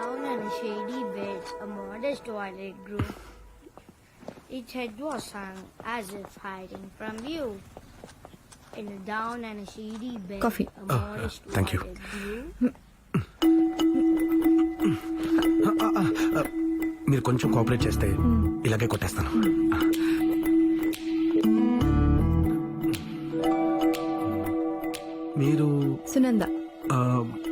down on a shady bed, a modest toilet grew. Its head was hung as if hiding from view. In a down and a shady bed, Coffee. a Oh, modest uh, thank you. toilet grew. మీరు కొంచెం cooperate చేస్తే ఇలాగే కొట్టేస్తాను మీరు సునంద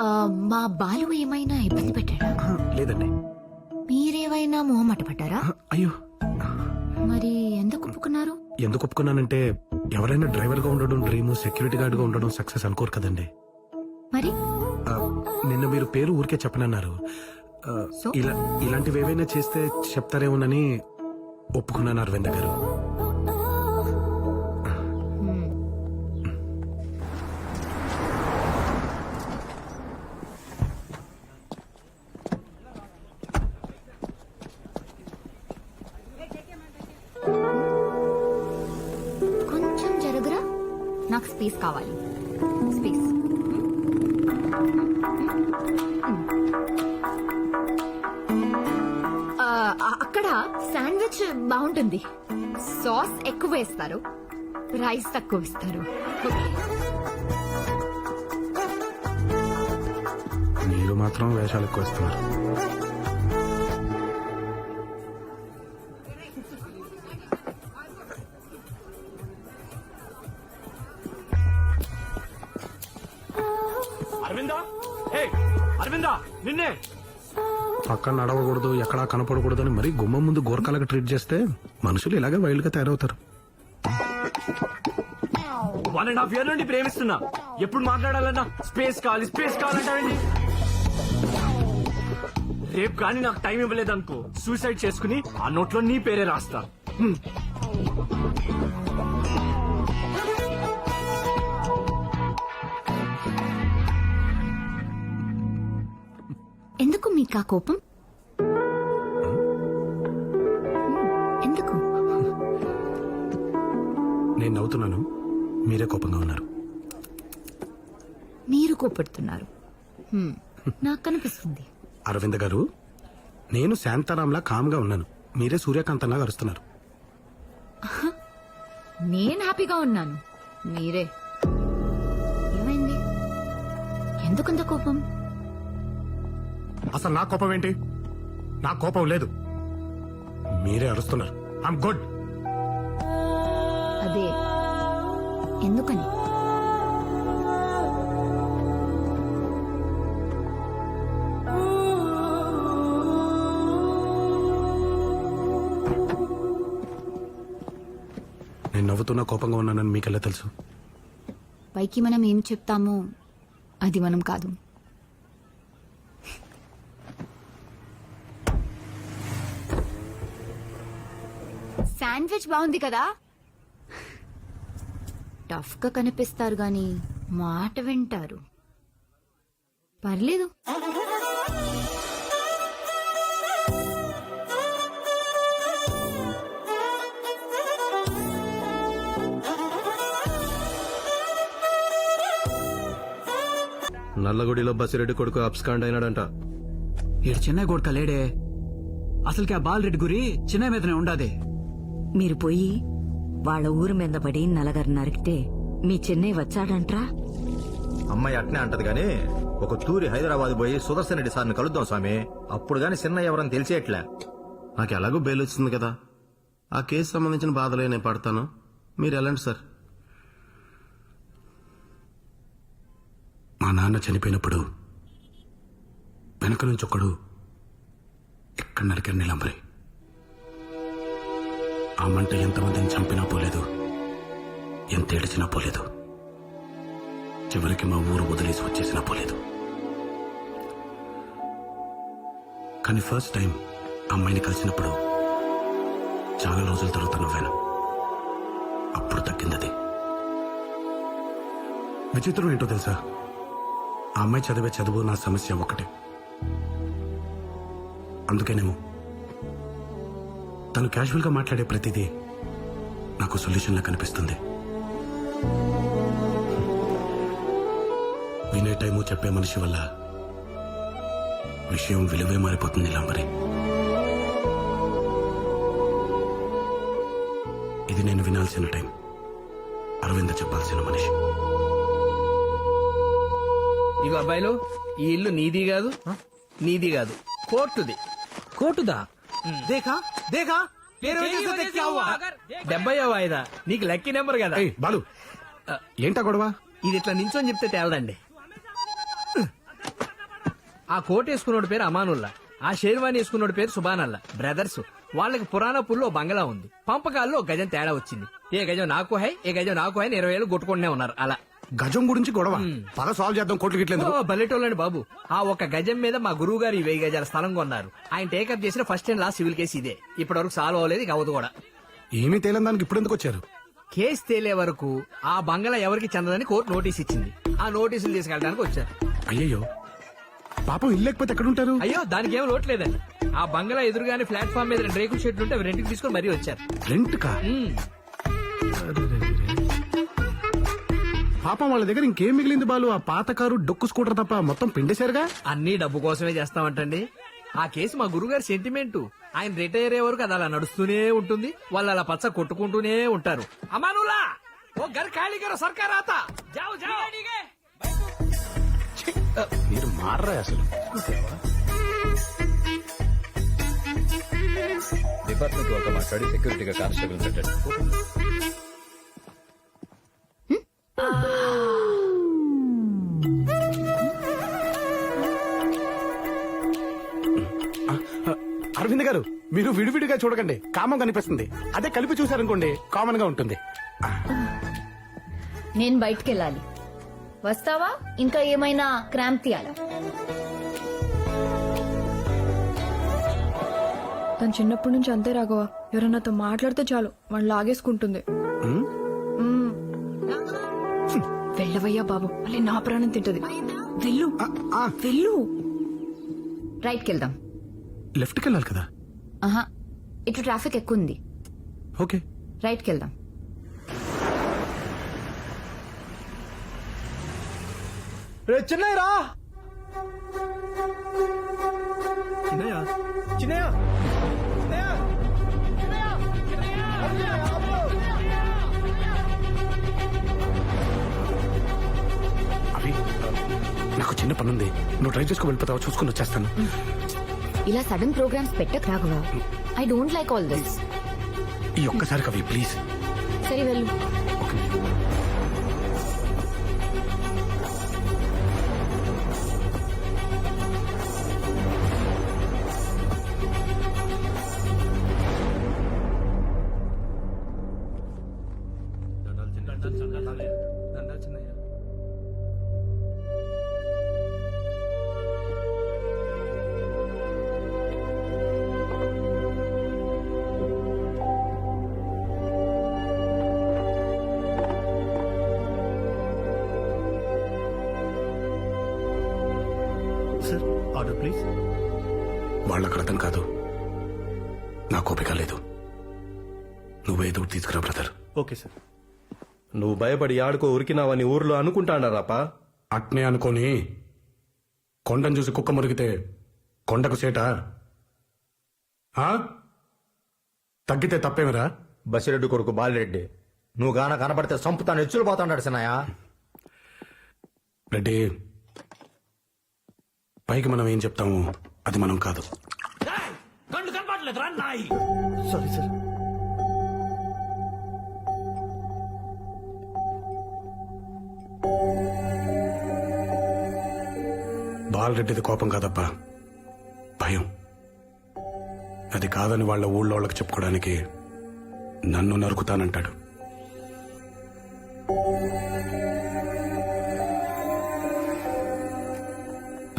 ఆ, మా బాలు ఏమైనా ఇబ్బంది పెట్టాడా? లేదండి. మీరేమైనా మొహమాట పడ్డారా అయ్యో. మరి ఎందుకు ఒప్పుకున్నారు? ఎందుకు ఒప్పుకున్నానంటే ఎవరైనా డ్రైవర్గా ఉండడం డ్రీమ్ సెక్యూరిటీ గార్డ్గా ఉండడం సక్సెస్ అనుకోరు కదండి. మరి? ఆ, నిన్న మీరు పేరు ఊరికే చెప్పనన్నారు. ఆ? ఇలా ఇలాంటివి ఏవైనా చేస్తే చెప్తారేమోనని ఒప్పుకున్నాను అరవింద్ గారు. పీస్ స్పేస్ కావాలి స్పేస్ అక్కడ శాండ్విచ్ బాగుంటుంది. సాస్ ఎక్కువ వేస్తారు. రైస్ తక్కువ ఇస్తారు మీరు మాత్రం వేషాలు ఎక్కువ అరవిందా? హే అరవిందా నిన్నే. పక్కన నడవకూడదు ఎక్కడా కనపడకూడదు అని మరీ గుమ్మం ముందు గోరకాలకు ట్రీట్ చేస్తే మనుషులు ఇలాగే వైల్డ్గా తయారవుతారు. వన్ అండ్ హాఫ్ ఇయర్ నుండి ప్రేమిస్తున్నా. ఎప్పుడు మాట్లాడాలన్నా? స్పేస్ కావాలి స్పేస్ కావాలంటావేంటి రేపు కానీ నాకు టైం ఇవ్వలేదనుకో సూసైడ్ చేసుకుని ఆ నోట్లో నీ పేరే రాస్తా. ఎందుకు మీకు ఆ కోపం? ఎందుకు? నేను నవ్వుతున్నాను. మీరే కోపంగా ఉన్నారు. మీరు కోపడుతున్నారు. హ్మ్, నాకు కనిపిస్తుంది. అరవింద్ గారు నేను శాంతారాంలా కామ్గా ఉన్నాను. మీరే సూర్యకాంతంలా అరుస్తున్నారు. నేను హ్యాపీగా ఉన్నాను. మీరే. ఏమైంది? ఎందుకంత కోపం? అసలు నా కోపం ఏంటి? నా కోపం లేదు. మీరే అరుస్తున్నారు. ఐఎమ్ గుడ్ అదే. ఎందుకని? నేను నవ్వుతున్నా కోపంగా ఉన్నానని మీకెలా తెలుసు? పైకి మనం ఏం చెప్తామో అది మనం కాదు. శాండ్విచ్ బాగుంది కదా. టఫ్గా కనిపిస్తారు గాని మాట వింటారు. పర్లేదు. నల్లగుడిలో బసిరెడ్డి కొడుకు అబ్స్కాండ్ అయినాడంట. ఈడు చెన్నై కొడుక లేడే. అసలుకి ఆ బాలరెడ్డి గురి చెన్నై మీదనే ఉండాది. మీరు పోయి వాళ్ళ ఊరు మీద పడి నలగరు నరికితే మీ చెన్నై వచ్చాడంట్రా? అమ్మాయి అట్నే అంటది గాని ఒక తూరి హైదరాబాద్ పోయి సుదర్శన్ రెడ్డి సార్ని కలుద్దాం స్వామి. అప్పుడు గాని చిన్న ఎవరని తెలిసేట్లే నాకు ఎలాగో బెయిల్ వచ్చింది కదా. ఆ కేసు సంబంధించిన బాధలే నేను పడతాను. మీరు వెళ్ళండి సార్. మా నాన్న చనిపోయినప్పుడు వెనక నుంచి ఒకడు ఎక్కడ నరికారు నీలంబరి? ఆ మంట ఎంతమందిని చంపినా పోలేదు. ఎంత ఏడిచినా పోలేదు. చివరికి మా ఊరు వదిలేసి వచ్చేసినా పోలేదు. కానీ ఫస్ట్ టైం అమ్మాయిని కలిసినప్పుడు చాలా రోజుల తర్వాత నవ్వాను. అప్పుడు తగ్గిందది. విచిత్రం ఏంటో తెలుసా? ఆ అమ్మాయి చదివే చదువు నా సమస్య ఒకటే అందుకేనేమో తను క్యాజువల్గా మాట్లాడే ప్రతిదీ నాకు సొల్యూషన్ లా కనిపిస్తుంది. వినే టైము చెప్పే మనిషి వల్ల విషయం విలువే మారిపోతుంది ఇలా మరి ఇది నేను వినాల్సిన టైం. అరవింద చెప్పాల్సిన మనిషి. ఇగో అబ్బాయిలు ఈ ఇల్లు నీది కాదు నీది కాదు. కోర్టుది. కోటుదా దేఖా దేఖా డెబ్బై వాయిదా నీకు లక్కీ నెంబర్ కదా. ఏయ్ బాలు. ఏంటా గొడవ? ఇది ఇట్లా నించొని చెప్తే తేలదండి. ఆ కోట్ వేసుకున్నోడి పేరు అమానుల్లా. ఆ షేర్వాణి వేసుకున్నోడి పేరు సుబానల్లా బ్రదర్స్ వాళ్ళకి పురాణపూర్లో ఓ బంగళా ఉంది. పంపకాల్లో ఒక గజం తేడా వచ్చింది. ఏ గజం నాకు హై ఏ గజం నాకు హై ఇరవై ఏళ్ళు కొట్టుకుంటూనే ఉన్నారు. అలా. గజం గురించి గొడవ. పద సాల్వ్ చేద్దాం కోట్లు గిట్లేదు ఓ, బల్లెటోళ్ళండి బాబు. ఆ ఒక గజం మీద మా గురువు గారు ఈ వెయ్యి గజాల స్థలం కొన్నారు. ఆయన టేకప్ చేసిన first and last civil case ఇదే. ఇప్పటి వరకు సాల్వ్ అవ్వలేదు ఇక అవ్వదు కూడా. ఏమీ తేలని దానికి ఇప్పుడు ఎందుకు వచ్చారు? కేసు తేలే వరకు ఆ బంగళా ఎవరికి చెందదని కోర్టు నోటీస్ ఇచ్చింది. ఆ నోటీసులు తీసుకెళ్ళడానికి వచ్చారు. అయ్యయ్యో. పాపం ఇల్లు లేకపోతే ఎక్కడుంటారు అయ్యో దానికి ఏం లోట్లేదండి ఆ బంగళా ఎదురుగానే ప్లాట్ఫామ్ మీద రెండు రేకుల షెడ్లు ఉంటే అవి రెండుకి తీసుకొని మరీ వచ్చారు. రెంట్ కా. పాపం వాళ్ళ దగ్గర ఇంకేం మిగిలింది బాలు? ఆ పాత కారు డొక్కు స్కూటర్ తప్ప మొత్తం పిండేశారుగా? అన్ని డబ్బు కోసమే చేస్తామంటండి. ఆ కేసు మా గురుగారి సెంటిమెంట్ ఆయన రిటైర్ అయ్యే వరకు అది అలా నడుస్తూనే ఉంటుంది. వాళ్ళు అలా పచ్చ కొట్టుకుంటూనే ఉంటారు. అమానులా ఓ గర్ ఖాళీ గారు సర్కార్ ఆత! మీరు మారరా అసలు? డిపార్ట్మెంట్ వాళ్ళతో మాట్లాడి సెక్యూరిటీగా కానిస్టేబుల్ పెట్టండి. అరవింద్ గారు మీరు విడివిడిగా చూడకండి. కామం కనిపిస్తుంది. అదే కలిపి చూసారనుకోండి కామన్గా ఉంటుంది. నేను బయటికి వెళ్ళాలి వస్తావా? ఇంకా ఏమైనా క్రాంప్ తీయాలా? తను చిన్నప్పటి నుంచి అంతే రాఘవ. ఎవరన్నాతో మాట్లాడితే చాలు వాళ్ళు లాగేసుకుంటుంది. మ్మ్. వెళ్ళవయ్యా బాబు మళ్ళీ నా ప్రాణం తింటది. వెళ్ళు. వెళ్ళు. రైట్కి వెళ్దాం లెఫ్ట్కి వెళ్ళాలి కదా? ఆహా ఇటు ట్రాఫిక్ ఎక్కువ ఉంది ఓకే. రైట్కి వెళ్దాం చిన్నయ్య రా! చిన్నయ్య? చిన్నయ్య! అవి నాకు చిన్న పనుంది. నువ్వు ట్రై చేసుకో వెళ్ళిపోతావా? చూసుకుని వచ్చేస్తాను. ఇలా సడన్ ప్రోగ్రామ్స్ పెట్టక Raghava. I don't like all this ఈ ఒక్కసారి కవి ప్లీజ్ సరే వెళ్ళు. ప్లీజ్. వాళ్ళకు అర్థం కాదు. నాకు ఓపిక లేదు. నువ్వేదో తీసుకురా బ్రదర్. Okay sir. నువ్వు భయపడి ఆడుకో ఉరికినావని ఊర్లో అనుకుంటాడారాపా అట్నే అనుకోని కొండను చూసి కుక్క మురిగితే కొండకు సేట? తగ్గితే తప్పేమిరా? బసిరెడ్డి కొడుకు బాలిరెడ్డి. నువ్వు గాన కనబడితే సంపుతాను ఎచ్చులు పోతాడు సినాయా రెడ్డి పైకి మనం ఏం చెప్తాము? అది మనం కాదు. కళ్ళు కనపడలేదు రా నాయి! సారీ సార్ బాలరెడ్డిది కోపం కాదబ్బా. భయం. అది కాదని వాళ్ళ ఊళ్ళో వాళ్ళకి చెప్పుకోవడానికి నన్ను నరుకుతానంటాడు.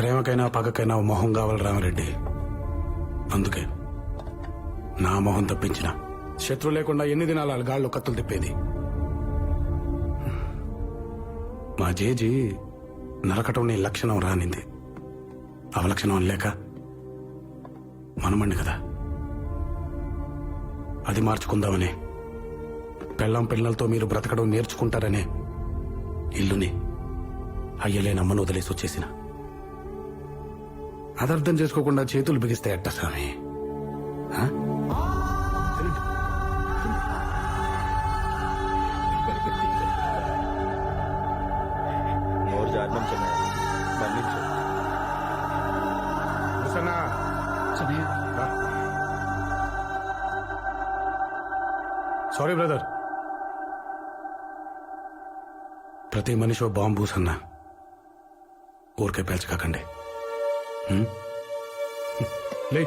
ప్రేమకైనా పగకైనా ఓ మొహం కావాలి రామరెడ్డి. అందుకే నా మొహం తప్పించిన. శత్రు లేకుండా ఎన్ని దినాలు వాళ్ళ గాళ్ళు కత్తులు తిప్పేది? మా జేజీ నరకటం నీ లక్షణం రానింది. అవలక్షణం లేక మనమండి కదా. అది మార్చుకుందామని పెళ్ళం పిల్లలతో మీరు బ్రతకడం నేర్చుకుంటారనే ఇల్లుని అయ్యలేని అమ్మను వదిలేసి వచ్చేసినా. అదర్థం చేసుకోకుండా చేతులు బిగిస్తే ఎట్ట స్వామి. సారీ బ్రదర్ ప్రతి మనిషి ఓ బాంబు సన్నా. ఊరికే పేల్చకాకండి. హ్మ్? లే.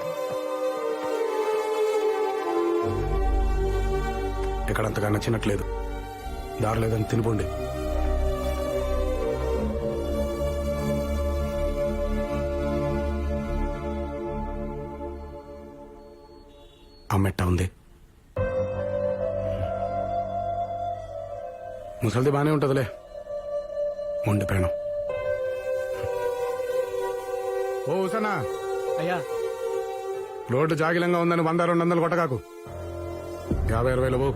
ఎక్కడంతగా నచ్చినట్లేదు. దారి లేదని తినిపోండి అమ్మెట్ట ఉంది. ముసలిది బానే ఉంటదిలే. మొండి ఓ ఉసనా అయ్యా. రోడ్డు జాగిలంగా ఉందని వంద రెండు వందలు కొట్టగాకు యాభై అరవై బాబు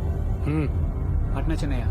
అట్నే చిన్నయ్య.